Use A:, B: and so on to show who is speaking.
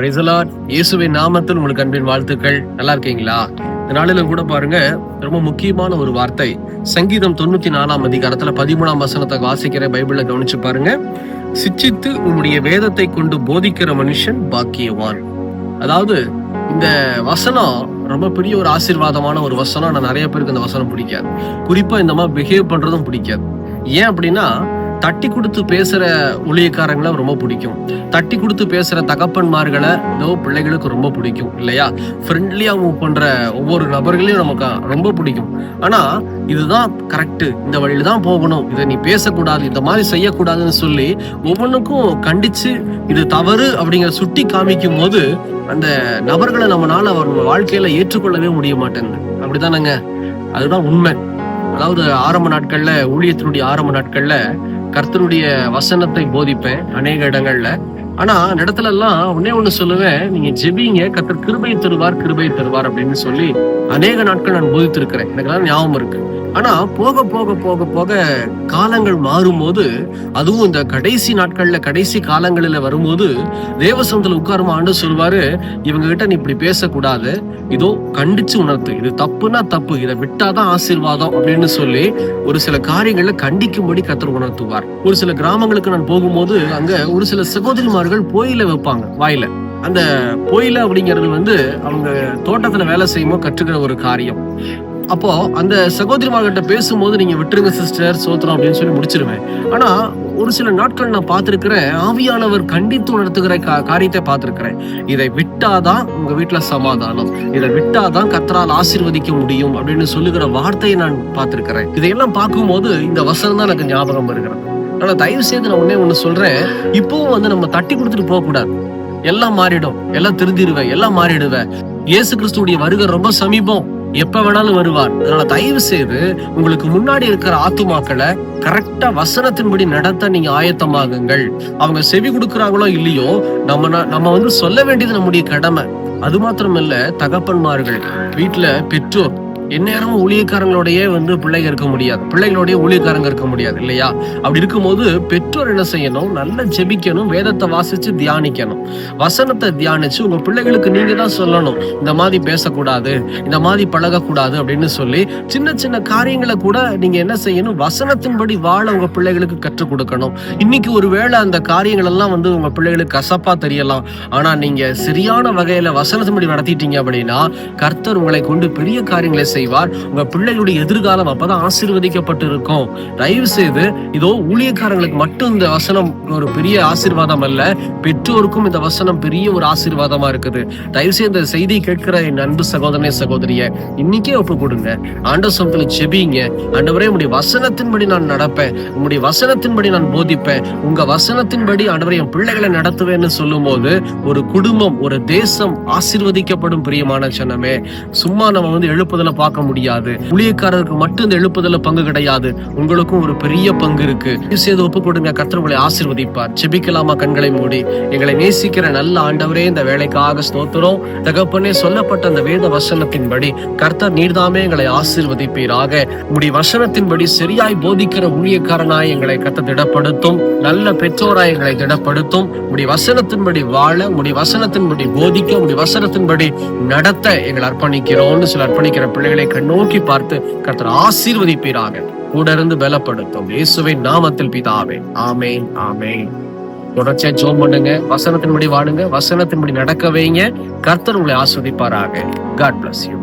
A: பிரைசலாட் இயேசுவின் நாமத்தில் உங்களுக்கு அன்பின் வாழ்த்துக்கள். நல்லா இருக்கீங்களா? இந்த நாளிலும் கூட பாருங்க ரொம்ப முக்கியமான ஒரு வார்த்தை. சங்கீதம் தொண்ணூத்தி நாலாம் அதிகாரத்துல பதிமூணாம் வசனத்தை வாசிக்கிற பைபிள கவனிச்சு பாருங்க. சிச்சித்து உன்னுடைய வேதத்தை கொண்டு போதிக்கிற மனுஷன் பாக்கியவான். அதாவது இந்த வசனம் ரொம்ப பெரிய ஒரு ஆசீர்வாதமான ஒரு வசனம். ஆனா நிறைய பேருக்கு இந்த வசனம் பிடிக்காது. குறிப்பா இந்த மாதிரி பிஹேவ் பண்றதும் பிடிக்காது. ஏன் அப்படின்னா தட்டி கொடுத்து பேசுற ஊழியக்காரங்களை ரொம்ப பிடிக்கும். தட்டி கொடுத்து பேசுற தகப்பன்மார்களை இதோ பிள்ளைகளுக்கு ரொம்ப பிடிக்கும் இல்லையா? ஃப்ரெண்ட்லியா மூவ் பண்ற ஒவ்வொரு நபர்களையும் நமக்கு ரொம்ப பிடிக்கும். ஆனா இதுதான் கரெக்டு இந்த வழியில தான் போகணும். இதை நீ பேசக்கூடாது இந்த மாதிரி செய்யக்கூடாதுன்னு சொல்லி ஒவ்வொன்றுக்கும் கண்டிச்சு இது தவறு அப்படிங்கிற சுட்டி காமிக்கும் போது அந்த நபர்களை நம்மளால அவர் வாழ்க்கையில ஏற்றுக்கொள்ளவே முடிய மாட்டேங்குது. அப்படிதானங்க அதுதான் உண்மை. அதாவது ஆரம்ப நாட்கள்ல ஊழியத்தினுடைய ஆரம்ப நாட்கள்ல கர்த்தருடைய வசனத்தை போதிப்பேன் அநேக இடங்கள்ல. ஆனா அந்த இடத்துல எல்லாம் ஒன்னே ஒண்ணு சொல்லுவேன் நீங்க ஜெபிங்க கர்த்தர் கிருபை தருவார் கிருபை தருவார் அப்படின்னு சொல்லி அநேக நாட்கள் நான் போதித்திருக்கிறேன். எனக்கு எல்லாம் ஞாபகம் இருக்கு. ஆனா போக போக போக போக காலங்கள் மாறும்போது அதுவும் இந்த கடைசி நாட்கள்ல கடைசி காலங்களில வரும்போது தேவசனத்துல உட்காரும் ஆண்டு சொல்வாரு இவங்க கிட்ட நீ இப்படி பேசக்கூடாது. இதோ கண்டிச்சு உணர்த்து. இது தப்புனா தப்பு. இதை விட்டாதான் ஆசீர்வாதம். அப்படின்னு சொல்லி ஒரு சில காரியங்கள்ல கண்டிக்கும்படி கத்தர் உணர்த்துவார். ஒரு சில கிராமங்களுக்கு நான் போகும்போது அங்க ஒரு சில சகோதரிமார்கள் போயில வைப்பாங்க வாயில. அந்த போயில அப்படிங்கிறது வந்து அவங்க தோட்டத்துல வேலை செய்யுமோ கற்றுக்கிற ஒரு காரியம். அப்போ அந்த சகோதரிமார்கிட்ட பேசும்போது நீங்க விட்டுருங்க சிஸ்டர் சோத்திரம் அப்படின்னு சொல்லி முடிச்சிருவேன். ஆனா ஒரு சில நாட்கள் நான் பார்த்திருக்கிறேன் ஆவியானவர் கண்டித்து உணர்த்துகிற கா- காரியத்தை பார்த்திருக்கிறேன். இதை விட்டாதான் உங்க வீட்டில் சமாதானம். இதை விட்டாதான் கத்தரால் ஆசிர்வதிக்க முடியும் அப்படின்னு சொல்லுகிற வார்த்தையை நான் பார்த்திருக்கிறேன். இதையெல்லாம் பார்க்கும்போது இந்த வசனம் தான் எனக்கு ஞாபகம் வருகிறது. ஆனால் தயவு செய்து நான் ஒன்னே ஒன்று சொல்கிறேன் இப்பவும் வந்து நம்ம தட்டி கொடுத்துட்டு போகக்கூடாது. எல்லாம் மாறிடும். எல்லாம் திருந்திடுவேன் எல்லாம் மாறிடுவேன். இயேசு கிறிஸ்துடைய வருகை ரொம்ப சமீபம். எப்ப வேணாலும் வருவார். அதனால தயவு செய்து உங்களுக்கு முன்னாடி இருக்கிற ஆத்துமாக்களை கரெக்டா வசனத்தின்படி நடத்த நீங்க ஆயத்தமாகுங்கள். அவங்க செவி கொடுக்கறாங்களோ இல்லையோ நம்ம நம்ம வந்து சொல்ல வேண்டியது நம்முடைய கடமை. அது மாத்திரம் இல்ல தகப்பன்மார்கள். வீட்டுல பெற்றோர் எந்நேரமும் ஊழியக்காரங்களோடயே வந்து பிள்ளைங்க இருக்க முடியாது. பிள்ளைகளோடய ஊழியக்காரங்க இருக்க முடியாது இல்லையா? அப்படி இருக்கும்போது பெற்றோர் என்ன செய்யணும்? நல்லா ஜெபிக்கணும் வேதத்தை வாசிச்சு தியானிக்கணும். வசனத்தை தியானிச்சு உங்க பிள்ளைகளுக்கு நீங்க தான் சொல்லணும். இந்த மாதிரி பேசக்கூடாது இந்த மாதிரி பழகக்கூடாது அப்படின்னு சொல்லி சின்ன சின்ன காரியங்களை கூட நீங்க என்ன செய்யணும்? வசனத்தின்படி வாழ உங்க பிள்ளைகளுக்கு கற்றுக் கொடுக்கணும். இன்னைக்கு ஒருவேளை அந்த காரியங்கள் எல்லாம் வந்து உங்க பிள்ளைகளுக்கு கசப்பா தெரியலாம். ஆனா நீங்க சரியான வகையில வசனத்தின்படி நடத்திட்டீங்க அப்படின்னா கர்த்தர் உங்களை கொண்டு பெரிய காரியங்களை செய்ய செய்வார். உங்க பிள்ளைகளுடைய எதிர்காலம் அப்பதான் ஆசீர்வதிக்கப்பட்டு இருக்கும் தயவு செய்து இதோ ஊழியக்காரங்களுக்கு மட்டும் இந்த வசனம் ஒரு பெரிய ஆசீர்வாதம் அல்ல பெற்றோருக்கும் இந்த வசனம் பெரிய ஒரு ஆசீர்வாதமா இருக்குது. தயவு செய்து இந்த செய்தி கேட்கிற என் அன்பு சகோதரனே சகோதரிய இன்னைக்கே ஒப்பு கொடுங்க. ஆண்ட சமத்துல செபிங்க ஆண்டவரே உங்களுடைய வசனத்தின்படி நான் நடப்பேன். உங்களுடைய வசனத்தின்படி நான் போதிப்பேன். உங்க வசனத்தின்படி ஆண்டவரே என் பிள்ளைகளை நடத்துவேன்னு சொல்லும் போது ஒரு குடும்பம் ஒரு தேசம் ஆசீர்வதிக்கப்படும் பிரியமான சனமே சும்மா நம்ம வந்து எழுப்புதல பார்க்க பார்க்க முடியாது. ஊழியக்காரருக்கு மட்டும் இந்த எழுப்புதல பங்கு கிடையாது. உங்களுக்கும் ஒரு பெரிய பங்கு இருக்கு. செய்து ஒப்பு கொடுங்க. கர்த்தர் உங்களை ஆசீர்வதிப்பார். செபிக்கலாமா கண்களை மூடி. எங்களை நேசிக்கிற நல்ல ஆண்டவரே இந்த வேலைக்காக ஸ்தோத்திரம். தகப்பனே சொல்லப்பட்ட அந்த வேத வசனத்தின்படி கர்த்தர் நீர்தாமே எங்களை ஆசிர்வதிப்பீராக. உடைய வசனத்தின்படி சரியாய் போதிக்கிற ஊழியக்காரனாய் எங்களை கத்த திடப்படுத்தும். நல்ல பெற்றோராய் எங்களை திடப்படுத்தும். உடைய வசனத்தின்படி வாழ உடைய வசனத்தின்படி போதிக்க உடைய வசனத்தின்படி நடத்த எங்களை அர்ப்பணிக்கிறோம்னு சில அர்ப்பணிக்கிற பிள்ளைகளை கண்ணோக்கி பார்த்து கர்த்தர் ஆசீர்வதிப்பீராக. கூட இருந்து பலப்படுத்தும் இயேசுவின் நாமத்தில் பிதாவே. ஆமே ஆமே தொடர்ச்சியா ஜோம் பண்ணுங்க வசனத்தின்படி வாடுங்க வசனத்தின்படி நடக்க வைங்க. கர்த்தர் உங்களை ஆஸ்வதிப்பாராக. God bless you